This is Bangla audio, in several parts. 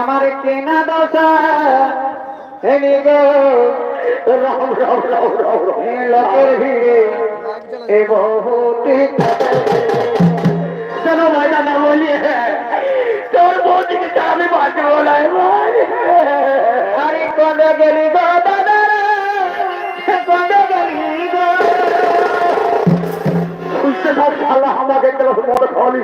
আমার কেনা দশা। লোকের ভিড়ে। চলো মজা না বলিয়ে তোর বৌদিকে আমি বাঁচবো না। আরে কবে গেলি? আমাকে খাওয়ালি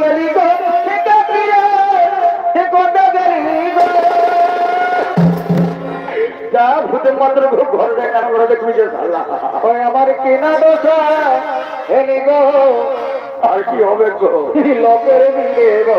গেলি গো গেলি গো। যা ভূতের মাত্র ঘর যে ওই আমার কেনা দোষা গো। আর কি হবে গো? লোকের দিলে গো।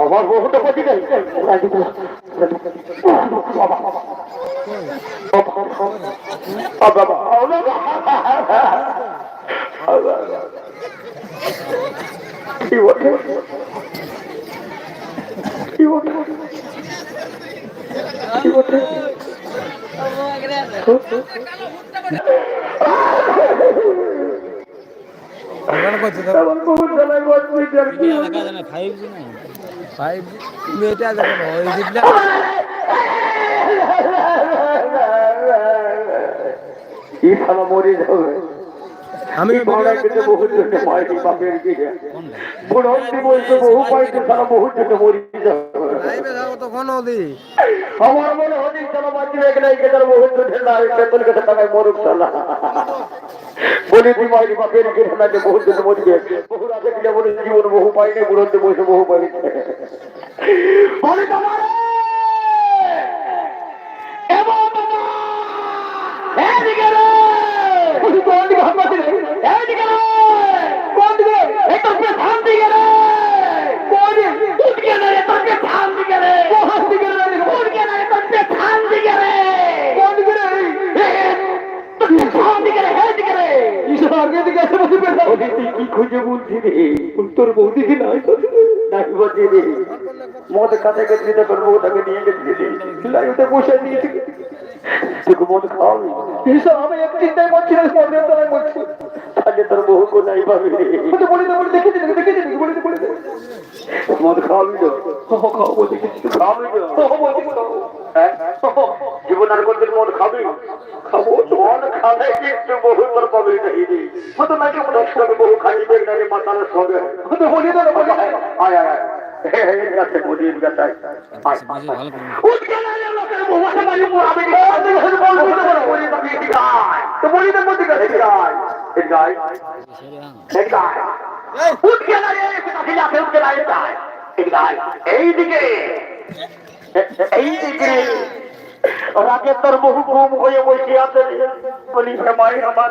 আমার বহুত পতি নেই কি বলে কি বলে কি বলে কি। খানা মরে যাবে আমি মাইটি বাপের বহু পাইছে সারা বহুত জন্য মরে যাবে তখন ওদি আমার মনে হচ্ছে চলো বাঁচবে এখানে এখানে বহুত জন্য না বেতন কেটে টাকায় মরুক সালা বলি তুই মাইটি বাপের কি না যে বহুত জন্য মরবে বহু রাতে কিনে বলে জীবন বহু পাইনি বুড়োতে বসে বহু বলি তোমার এবং এদিকে রে কোন দিকে হাত মারছিস এদিকে রে কোন দিকে এই তো পুরো ধান দিকে রে কোন দিকে রে তোর কে ধান দিকে রে কোন দিকে রে কোন দিকে রে তোর কে ধান দিকে রে কোন দিকে রে তোর কে ধান দিকে রে এই দিকে রে ঈশ্বর আগে দিকে এসে বসে তুই কি খুঁজে বলছি মদ খাওয়াবি তো খাওয়াবি তো খাওয়াবো তো তো জীবন আর কোনদিন মদ খাবি খাব মদ খাবে কিন্তু বহু তোর পাবি নাই রে হতো নাকি মনে হচ্ছে বহু খাইবে না রে মাতালের সঙ্গে। হতো বলি তো বলি আয় আয় আয়। হে হে গাছে বলি গাছে আয় আয় না লোকের বহু আছে বলি বলি তো বলি বলি গায় গায় হ্যাঁ গায় না গায় গায় এইদিকে এইদিকে রাগে তোর বহু কম হয়ে বসে আছে। বলি হেমাই আমার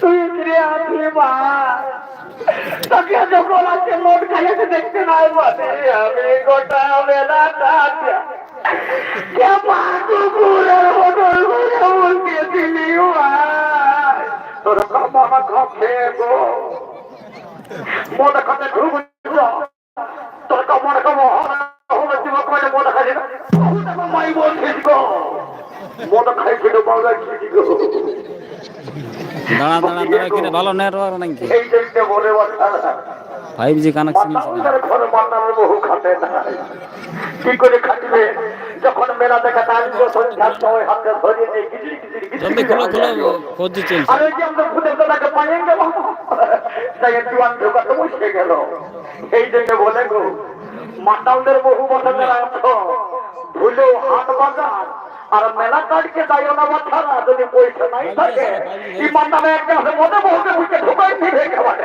তুই ফিরে আসলে মা। তোকে যখন আছে মন খাইয়াছে দেখতে নাই, বলে, আমি গোটা বেলা কাটা কে মা, কুকুরের মতন করে মাই গো। বাবা গো। দাঁড়া দাঁড়া দাঁড়া কিনে ভালো নেটওয়ার্ক নাকি? এই বলে কথা জি কানেকশন মাতার ঘর মাতার বহু খাটে না কি করে খাটবে? যখন মেলা দেখা তার সন্ধ্যার সময় হাতে ধরিয়ে নেই খিচড়ি খিচড়ি জলদি খুলো খুলো ফোর চলছে আর ওই আমরা ভূতের দাদাকে পাইয়ে গেল তাই জুয়ান ঢোকা তো বসে গেল। এই জন্য বলে গো মাতালদের বহু বছরের অর্থ ভুল হইল হাট বাজার আর মেলা কাটকে যাইও না বাচ্চারা যদি পয়সা নাই থাকে ইমান নামে একটা মনে বহুকে বুঝে ঢুকাই একেবারে।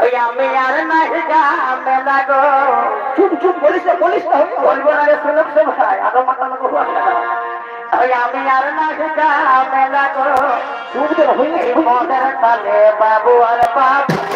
ওই আমি আর নাই যা মেলা গো। চুপ চুপ বলিস না বলিস না। বলব না রে শুনুক আরও না বহু আছে। আমি আর যা মেলা গো। চুপ মদের তালে বাবু আর বাবু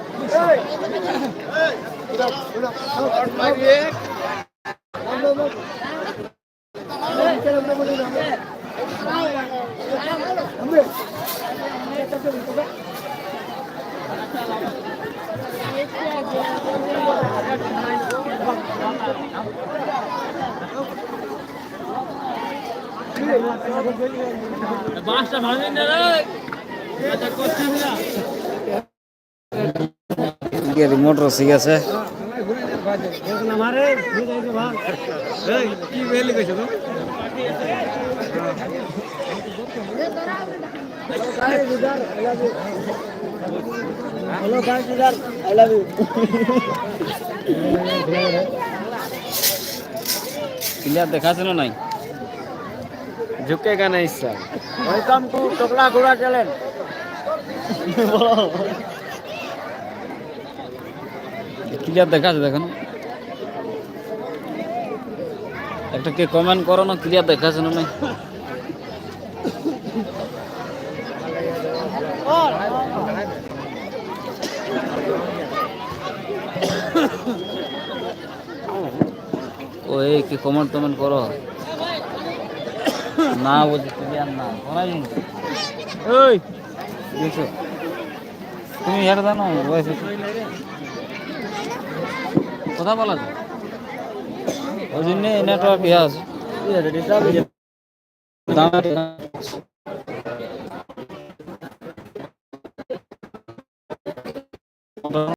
বাসটা ভাঙেন না রে মোটর ঠিক আছে কি বেলি কইছো তো হ্যালো গাইস ইদার আই লাভ ইউ ক্লিয়ার দেখাছে না নাই? ঝুঁকেগা না ইচ্ছা। ওয়েলকাম টু টোকলা ঘোড়া চ্যানেল ক্লিয়ার দেখাচ্ছে দেখেন। একটা কে কমেন্ট করো না ক্লিয়ার দেখাচ্ছে না নাই? ও এই কি কমেন্ট টমেন্ট করো? না বলছি ক্লিয়ার না। করাই ওই দেখছ? তুমি হেরে জানো কথা বলা যায়। ওই জন্য নেটওয়ার্ক ইয়ে আছে।